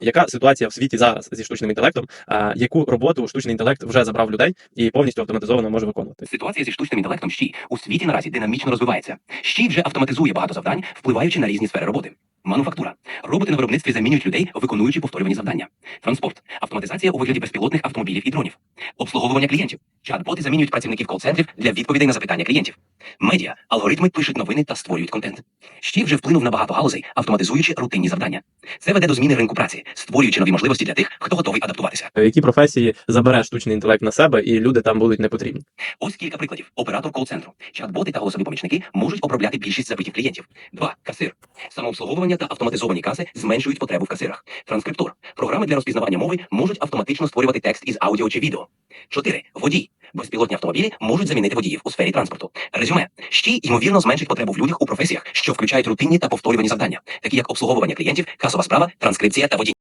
Яка ситуація в світі зараз зі штучним інтелектом? А, яку роботу штучний інтелект вже забрав людей і повністю автоматизовано може виконувати? Ситуація зі штучним інтелектом щі у світі наразі динамічно розвивається. Щі вже автоматизує багато завдань, впливаючи на різні сфери роботи. Мануфактура. Роботи на виробництві замінюють людей, виконуючи повторювані завдання. Транспорт. Автоматизація у вигляді безпілотних автомобілів і дронів. Обслуговування клієнтів. Чат-боти замінюють працівників кол-центрів для відповідей на запитання клієнтів. Медіа. Алгоритми пишуть новини та створюють контент. Щі вже вплинув на багато галузей, автоматизуючи рутинні завдання. Це веде до зміни ринку праці, створюючи нові можливості для тих, хто готовий адаптуватися. Е, Які професії забере штучний інтелект на себе, і люди там будуть не потрібні? Ось кілька прикладів. Оператор кол-центру. Чат-боти та голосові помічники можуть обробляти більшість запитів клієнтів. 2. Касир. Самообслуговування та автоматизовані каси зменшують потребу в касирах. Транскриптор. Програми для розпізнавання мови можуть автоматично створювати текст із аудіо чи відео. 4. Водій. Безпілотні автомобілі можуть замінити водіїв у сфері транспорту. Резюме. Щі, ймовірно, зменшить потребу в людях у професіях, що включають рутинні та повторювані завдання, такі як обслуговування клієнтів, касова справа, транскрипція та водіння.